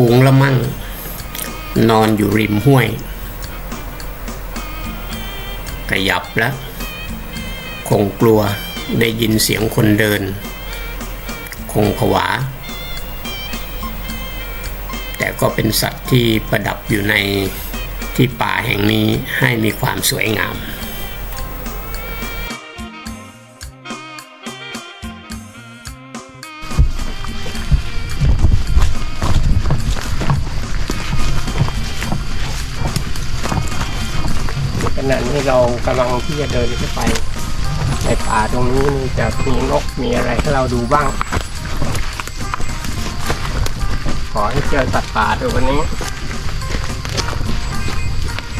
ฝูงละมั่ง นอนอยู่ริมห้วย ขยับแล้วคงกลัวได้ยินเสียงคนเดิน คงผวา แต่ก็เป็นสัตว์ที่ประดับอยู่ในที่ป่าแห่งนี้ให้มีความสวยงาม เรากำลังที่จะเดินเข้าไป ในป่าตรงนี้นี่จะมีนกมีอะไรให้เราดูบ้าง ขอให้เจอสัตว์ป่าด้วยวันนี้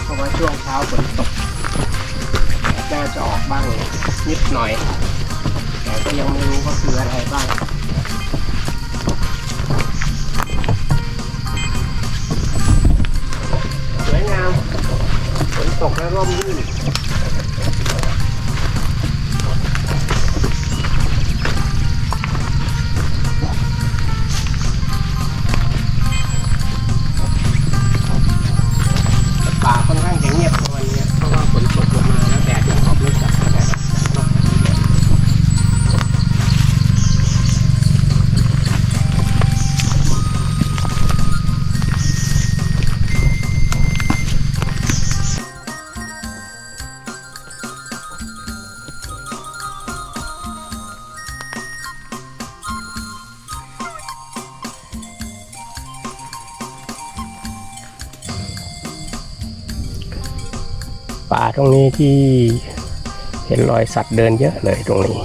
เพราะว่าช่วงเช้าฝนตกน่าจะออกบ้างนิดหน่อย แต่ก็ยังไม่รู้ว่าคืออะไรบ้างสวยงาม ตกแล้วร่มรื่น ที่เห็นรอยสัตว์เดินเยอะเลยตรงนี้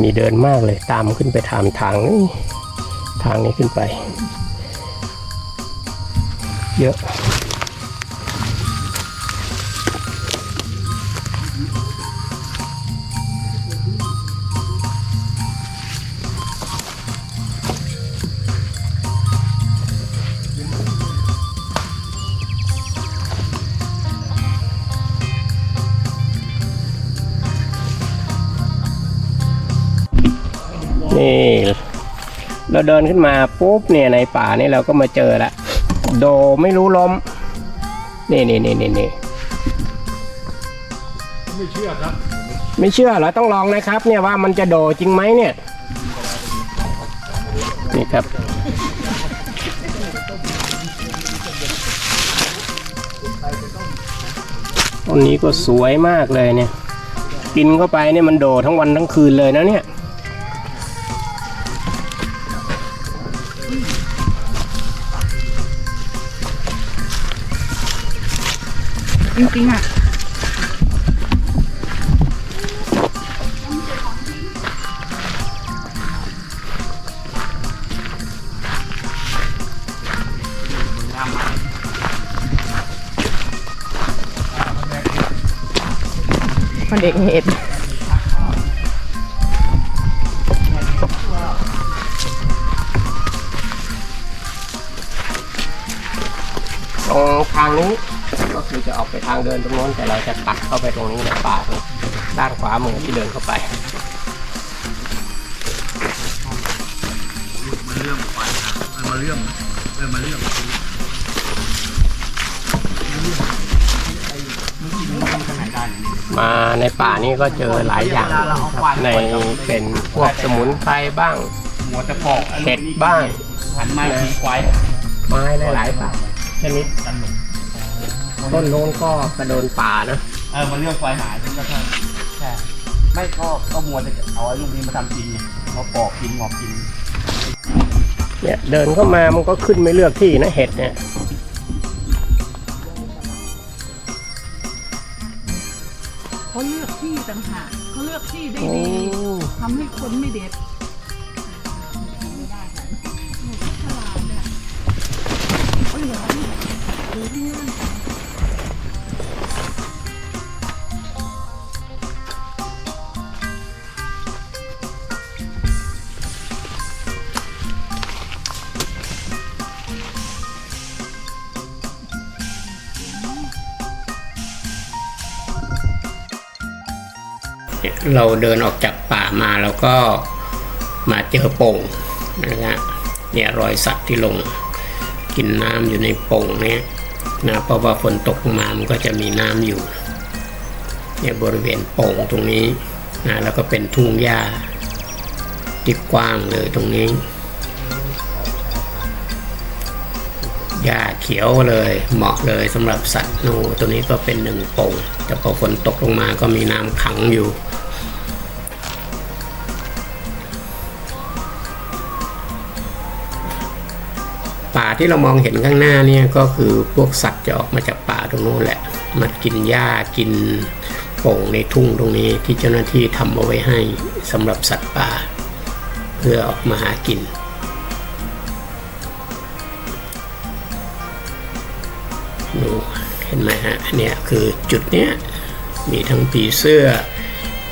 มีเดินมากเลยตามขึ้นไปทางทางนี้ทางนี้ขึ้นไป เยอะ นี่เราเดินขึ้นมาปุ๊บเนี่ยในป่านี่เราก็มาเจอละโดไม่รู้ล้มนี่นี่นี่นี่นี่ไม่เชื่อครับ ไม่เชื่อเหรอต้องลองนะครับ เนี่ยว่ามันจะโดจริงไหมเนี่ย นี่ครับ ต้นนี้ก็สวยมากเลยเนี่ย กินเข้าไปเนี่ยมันโดทั้งวันทั้งคืนเลยนะเนี่ย จริงๆอะคนเด็กเห็ด รงทางนี้ ก็คือจะออกไปทางเดินตรงโน้นแต่เราจะตัดเข้าไปตรงนี้ในป่าตรงด้านขวามือที่เดินเข้าไปมาเรื่องไปมาเรื่องเออมาเรื่องมาในป่านี่ก็เจอหลายอย่างครับในเป็นพวกสมุนไพรบ้างหัวตะปอกเห็ดบ้างหันไม้ทีควายไม้หลายๆป่า ชนิดต้นโน้นก็กระโดนป่านะเออมาเรื่องควายหายก็ใช่ใช่ไม่ก็ก็มัวแต่เอาไอ้ลูกนี้มาทำกินไงมาปอกกินหงอกกินเนี่ยเดินเข้ามามันก็ขึ้นไม่เลือกที่นะเห็ดเนี่ยเขาเลือกที่ต่างหากเขาเลือกที่ได้โอ้ดีทำให้คนไม่เด็ด เราเดินออกจากป่ามาแล้วก็มาเจอโป่งนะฮะเนี่ยรอยสัตว์ที่ลงกินน้ำอยู่ในโป่งเนี่ยนะเพราะว่าฝนตกลงมามันก็จะมีน้ำอยู่เนี่ยบริเวณโป่งตรงนี้นะแล้วก็เป็นทุ่งหญ้าที่กว้างเลยตรงนี้หญ้าเขียวเลยเหมาะเลยสำหรับสัตว์โนตัวนี้ก็เป็นหนึ่งโป่งแต่พอฝนตกลงมาก็มีน้ำขังอยู่ ที่เรามองเห็นข้างหน้าเนี่ยก็คือพวกสัตว์จะออกมาจากป่าตรงโน้นแหละมากินหญ้ากินโป่งในทุ่งตรงนี้ที่เจ้าหน้าที่ทำเอาไว้ให้สำหรับสัตว์ป่า เพื่อออกมาหากิน ดูเห็นไหมฮะเนี่ยคือจุดเนี้ยมีทั้งผีเสื้อ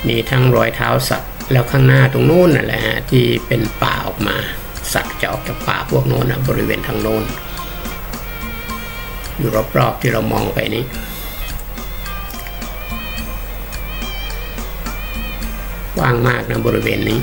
มีทั้งรอยเท้าสัตว์ แล้วข้างหน้าตรงนู้นน่ะแหละที่เป็นป่าออกมา สัตว์จะออกจากป่าพวกโน้นนะบริเวณทางโน้น อยู่รอบๆที่เรามองไปนี้กว้างมากนะบริเวณนี้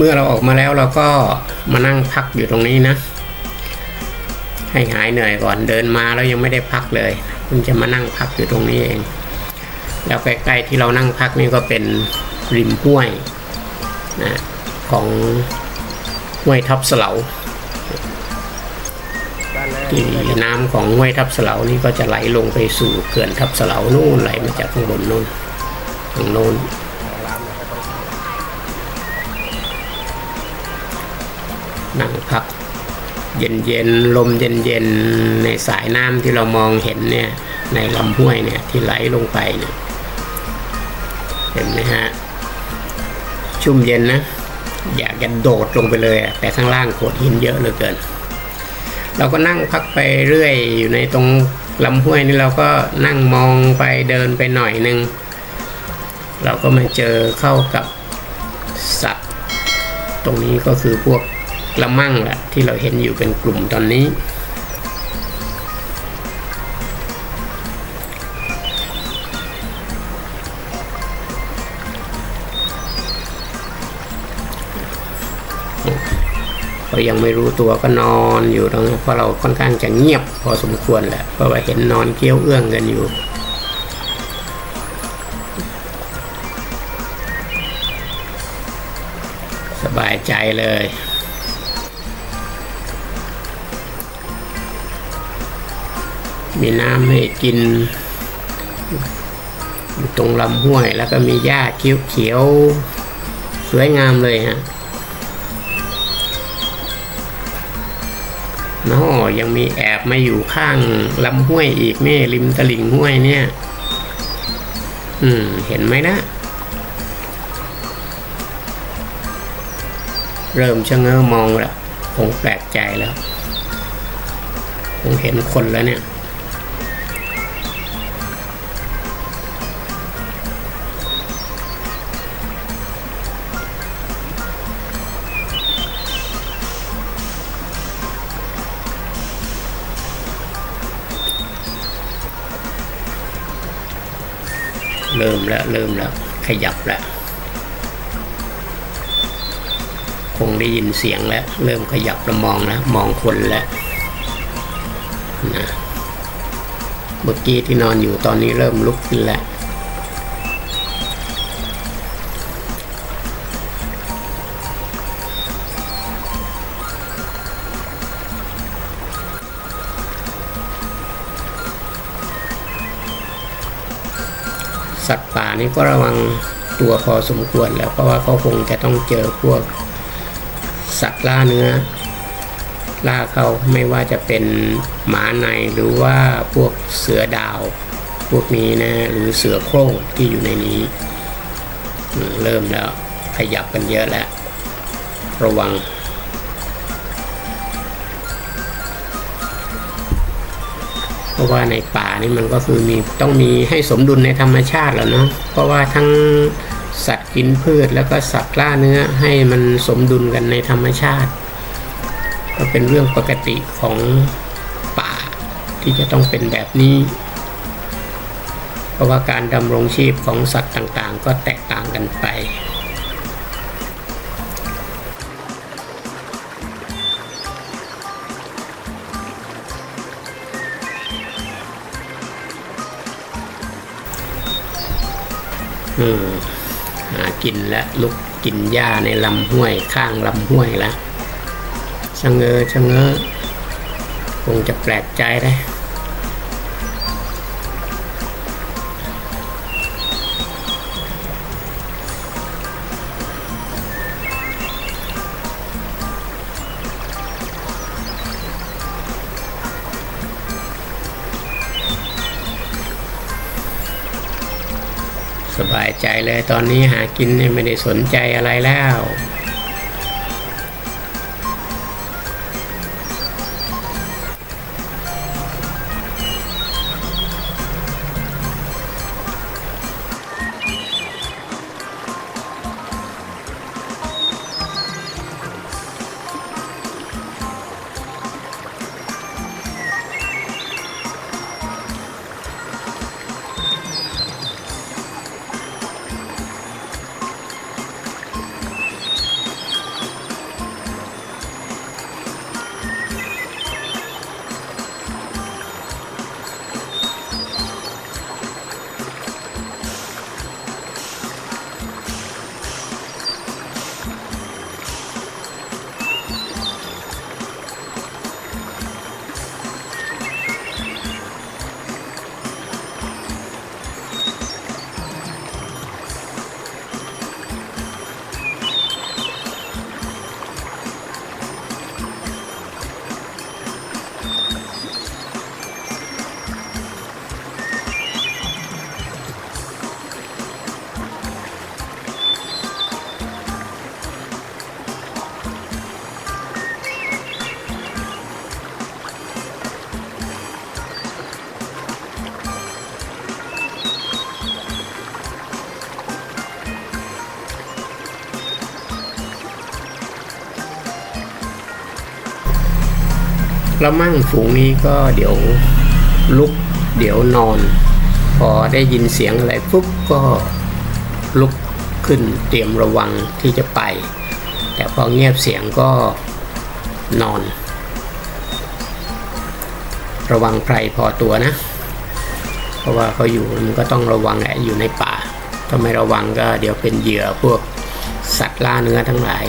เมื่อเราออกมาแล้วเราก็มานั่งพักอยู่ตรงนี้นะ ให้หายเหนื่อยก่อนเดินมาแล้วยังไม่ได้พักเลยคุณจะมานั่งพักอยู่ตรงนี้เอง แล้วใกล้ๆที่เรานั่งพักนี่ก็เป็นริมห้วยนะของห้วยทับเสลาที่น้ำของห้วยทับเสลานี่ก็จะไหลลงไปสู่เขื่อนทับเสลานู่นไหลมาจากข้างบนนู่นทางโน้น นั่งพักเย็นเย็นๆลมเย็นเย็นๆในสายน้ำที่เรามองเห็นเนี่ยในลำห้วยเนี่ยที่ไหลลงไปเนี่ยเห็นไหมฮะชุ่มเย็นนะอยากจะโดดลงไปเลยแต่ข้างล่างโขดหินเยอะเหลือเกิน เราก็นั่งพักไปเรื่อยอยู่ในตรงลำห้วยนี่เราก็นั่งมองไปเดินไปหน่อยนึง เราก็มาเจอเข้ากับสัตว์ ตรงนี้ก็คือพวก ละมั่งแหละที่เราเห็นอยู่เป็นกลุ่มตอนนี้เขายังไม่รู้ตัวก็นอนอยู่ตรงนี้เพราะเราค่อนข้างจะเงียบพอสมควรแหละเพราะว่าเห็นนอนเกี้ยวเอื้องกันอยู่สบายใจเลย มีน้ำให้กิน ตรงลำห้วยแล้วก็มีหญ้าเขียวๆสวยงามเลยฮะน้อยังมีแอบมาอยู่ข้างลำห้วยอีกแม่ริมตลิ่งห้วยเนี่ย อืม เห็นไหมนะ เริ่มชะเง้อมองแล้วคงแปลกใจแล้ว คงเห็นคนแล้วเนี่ย เริ่มแล้วเริ่มแล้วขยับแล้วคงได้ยินเสียงแล้ว เริ่มขยับแล้วมองแล้วมองคนแล้วนะเมื่อกี้ที่นอนอยู่ตอนนี้เริ่มลุกขึ้นแล้ว ป่านี่ก็ระวังตัวพอสมควรแล้วเพราะว่าเขาคงจะต้องเจอพวกสัตว์ล่าเนื้อ ล่าเขาไม่ว่าจะเป็นหมาในหรือว่าพวกเสือดาว พวกนี้นะหรือเสือโคร่งที่อยู่ในนี้ เริ่มแล้วขยับกันเยอะแล้วระวัง เพราะว่าในป่านี่มันก็คือมีต้องมีให้สมดุลในธรรมชาติแล้วเนาะเพราะว่าทั้งสัตว์กินพืชแล้วก็สัตว์ล่าเนื้อให้มันสมดุลกันในธรรมชาติ ก็เป็นเรื่องปกติของป่าที่จะต้องเป็นแบบนี้ เพราะว่าการดำรงชีพของสัตว์ต่างๆ ก็แตกต่างกันไป กินและลุกกินหญ้าในลำห้วยข้างลำห้วยละชะเง้อชะเง้อคงจะแปลกใจได้ ใจเลยตอนนี้หากินเนี่ยไม่ได้สนใจอะไรแล้ว แล้วมั่งฝูงนี้ก็เดี๋ยวลุกเดี๋ยวนอน พอได้ยินเสียงอะไรปุ๊บก็ลุกขึ้นเตรียมระวังที่จะไป แต่พอเงียบเสียงก็นอน ระวังไพรพอตัวนะ เพราะว่าเขาอยู่มันก็ต้องระวังแหละอยู่ในป่าถ้าไม่ระวังก็เดี๋ยวเป็นเหยื่อพวกสัตว์ล่าเนื้อทั้งหลาย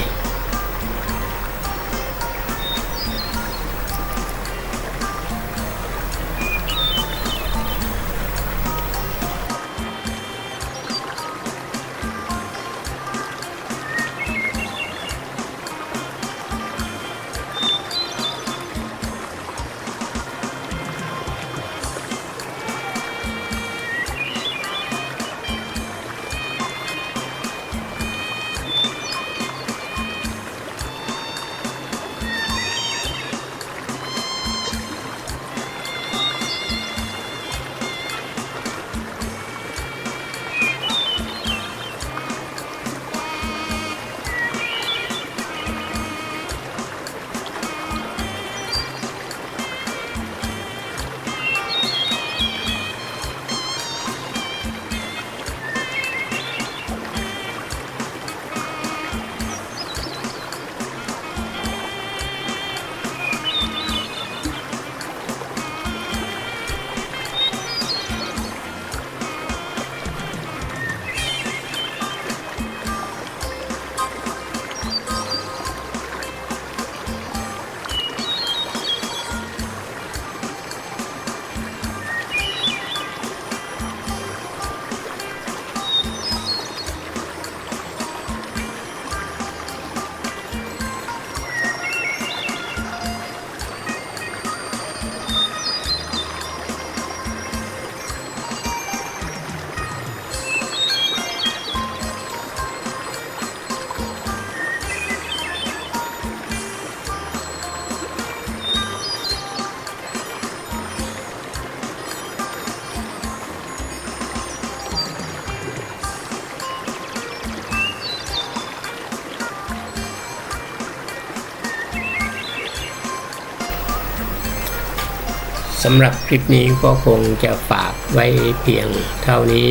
สำหรับคลิปนี้ก็คงจะฝากไว้เพียงเท่านี้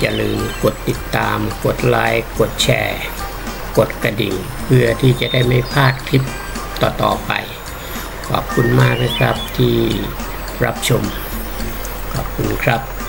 อย่าลืมกดติดตาม กดไลค์ กดแชร์ กดกระดิ่ง เพื่อที่จะได้ไม่พลาดคลิปต่อๆไป ขอบคุณมากนะครับที่รับชม ขอบคุณครับ